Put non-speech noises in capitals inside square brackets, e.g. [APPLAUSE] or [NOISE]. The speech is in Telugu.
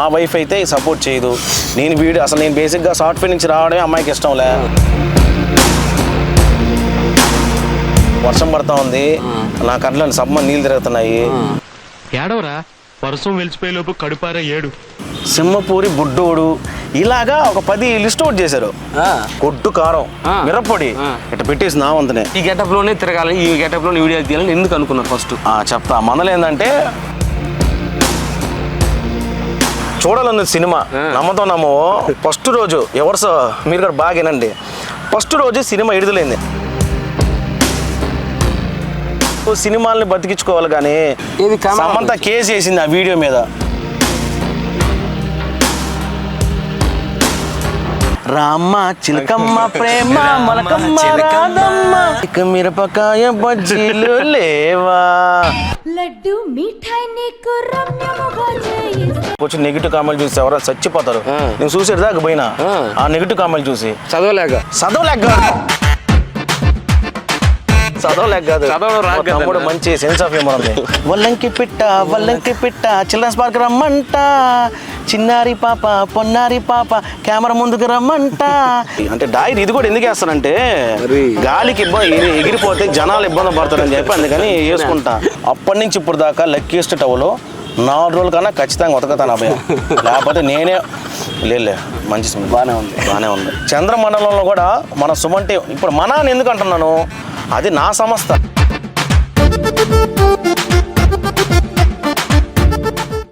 మా వైఫ్ అయితే సపోర్ట్ చేయదు. నేను వీడియో అసలు నేను బేసిక్గా సాఫ్ట్వేర్ నుంచి రావడమే అమ్మాయికి ఇష్టంలే. వర్షం పడతా ఉంది. నా కంట్లో సబ్బ నీళ్ళు తిరుగుతున్నాయి. ఏడవరా? వర్షం వెలిచిపోయే లోపు కడుపార ఏడు. సింహపూరి బుడ్డోడు. ఇలాగా ఒక పది లిస్ట్ అవుట్ చేశారు. కొట్టు కారం. మిరప్పొడి ఆ. ఇట్లా పెట్టేసి నా వంతనే. ఈ గెటప్లోనే తిరగాలి ఈ గెటప్లోనే వీడియో తీయాలని ఎందుకు అనుకున్నారు ఫస్ట్ ఆ, చెప్తా. మనలో ఏంటంటే చూడాలన్నది సినిమా. నమ్మతో నమ్మో. ఫస్ట్ రోజు ఎవరు స- మీరు కూడా బాగా వినండి. ఫస్ట్ రోజు సినిమా విడుదలైంది సినిమాల్ని బతికించుకోవాలి కానీ ఏది కెమెరా సమంత కేసు వేసింది ఆ వీడియో మీద. రామ్మ చిలకమ్మ ప్రేమ మలకమ్మ రాధమ్మ. ఇక మిరపకాయ బజ్జీలు లేవా? లడ్డు మిఠాయి నీకు రమ్యముగా కొంచెం నెగిటివ్ కామెంట్ చూసి ఎవరైనా చచ్చిపోతారు. నేను చూసేది దాకా పోయినా. ఆ. నెగిటివ్ కామెంట్ చూసి. చదవలేక. చదవలేక కాదు. తమ్ముడు. మంచి సెన్స్ ఆఫ్ హ్యూమర్ ఉంది. వల్లంకి పిట్ట వల్లంకి పిట్ట చిల్డ్రన్స్ పార్క్ రమ్మంట. చిన్నారి పాప పొన్నారి పాప కెమెరా ముందుకు రమ్మంట. అంటే డైరీ ఇది కూడా ఎందుకు వేస్తానంటే? గాలికి ఇబ్బంది ఎగిరి- ఎగిరిపోతే జనాలు ఇబ్బంది పడతారని చెప్పి అందుకని [LAUGHS] వేసుకుంటా. అప్పటి నుంచి ఇప్పుడు దాకా లక్కీస్ట్ టవలో నాలుగు రోజుల కన్నా ఖచ్చితంగా ఉతకతాను అబ్బాయి. [LAUGHS] లేకపోతే నేనే లేలే మంచి సినిమా. బాగానే ఉంది. బాగానే ఉంది. చంద్రమండలంలో కూడా మన సుమంటి ఇప్పుడు మన అని ఎందుకు అంటున్నాను? అది నా సంస్థ.